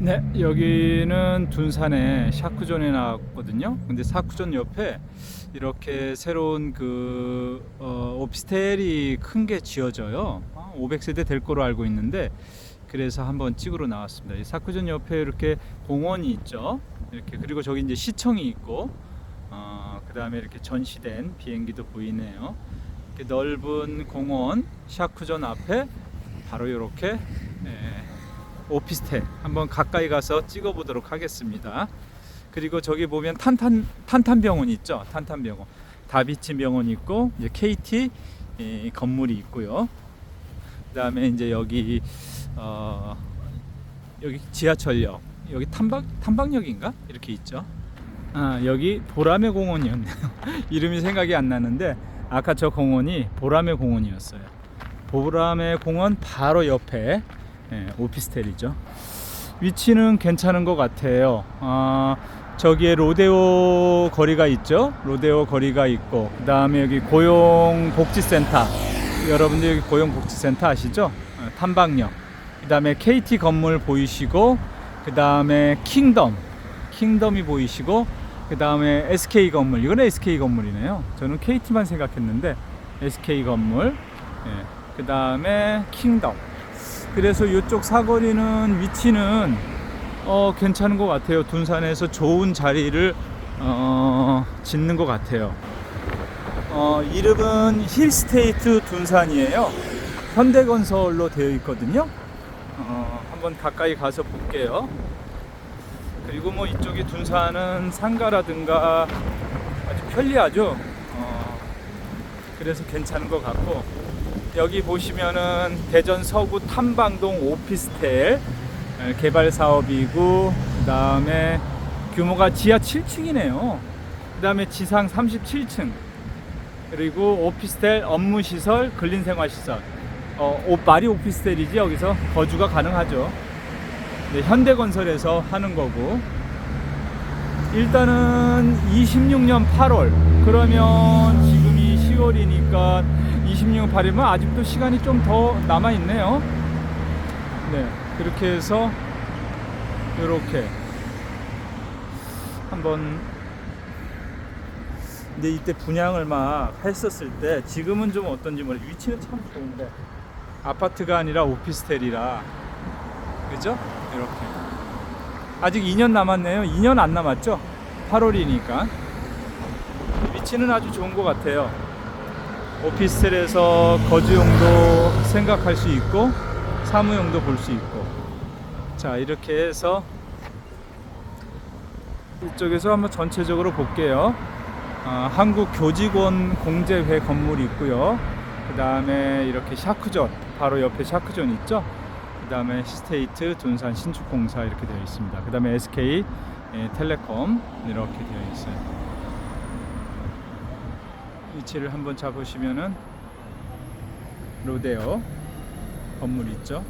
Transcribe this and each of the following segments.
네, 여기는 둔산의 샤크존에 나왔거든요. 근데 샤크존 옆에 이렇게 새로운 그 어, 오피스텔이 큰 게 지어져요. 아, 500세대 될 거로 알고 있는데 그래서 한번 찍으러 나왔습니다. 이 샤크존 옆에 이렇게 공원이 있죠. 이렇게 그리고 저기 이제 시청이 있고 어, 그 다음에 이렇게 전시된 비행기도 보이네요. 이렇게 넓은 공원 샤크존 앞에 바로 이렇게 예, 오피스텔 한번 가까이 가서 찍어 보도록 하겠습니다. 그리고 저기 보면 탄탄 탄탄 병원 있죠. 탄탄 병원, 다비치 병원 있고 이제 KT 이 건물이 있고요. 그다음에 이제 여기 어 여기 지하철역, 여기 탐박 탐방역인가 이렇게 있죠. 아 여기 보라매 공원이었네요. 이름이 생각이 안 나는데 아까 저 공원이 보라매 공원이었어요. 보라매 공원 바로 옆에 예, 오피스텔이죠. 위치는 괜찮은 것 같아요. 아, 저기에 로데오 거리가 있죠. 로데오 거리가 있고, 그 다음에 여기 고용복지센터. 여러분들 여기 고용복지센터 아시죠? 어, 탐방역. 그 다음에 KT 건물 보이시고, 그 다음에 킹덤. 킹덤이 보이시고, 그 다음에 SK 건물. 이건 SK 건물이네요. 저는 KT만 생각했는데, SK 건물. 그 다음에 킹덤. 그래서 이쪽 사거리는 위치는 어, 괜찮은 것 같아요. 둔산에서 좋은 자리를 어, 짓는 것 같아요. 어, 이름은 힐스테이트 둔산이에요. 현대건설로 되어 있거든요. 어, 한번 가까이 가서 볼게요. 그리고 뭐 이쪽에 둔산은 상가라든가 아주 편리하죠. 어, 그래서 괜찮은 것 같고 여기 보시면은 대전 서구 탐방동 오피스텔 에, 개발 사업이고 그다음에 규모가 지하 7층이네요. 그다음에 지상 37층 그리고 오피스텔 업무 시설 근린 생활 시설 어, 오, 말이 오피스텔이지 여기서 거주가 가능하죠. 네, 현대건설에서 하는 거고 일단은 26년 8월 그러면 지금이 10월이니까 26년 8일이면 아직도 시간이 좀 더 남아 있네요. 네, 그렇게 해서 이렇게 한번 근데 이때 분양을 막 했었을 때 지금은 좀 어떤지 모르 위치는 참 좋은데 아파트가 아니라 오피스텔이라 그죠? 이렇게 아직 2년 남았네요. 2년 안 남았죠? 8월이니까 위치는 아주 좋은 것 같아요. 오피스텔에서 거주용도 생각할 수 있고 사무용도 볼 수 있고. 자 이렇게 해서 이쪽에서 한번 전체적으로 볼게요. 아, 한국 교직원 공제회 건물이 있고요. 그 다음에 이렇게 샤크존 바로 옆에 샤크존 있죠? 그 다음에 스테이트 둔산 신축공사 이렇게 되어 있습니다. 그 다음에 SK 예, 텔레콤 이렇게 되어 있어요 위치를 한번 잡으시면은 로데오 건물 있죠.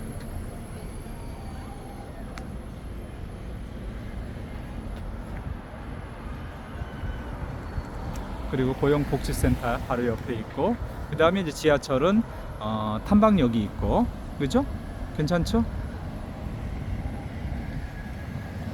그리고 고용복지센터 바로 옆에 있고 그 다음에 이제 지하철은 어, 탐방역이 있고 그죠? 괜찮죠?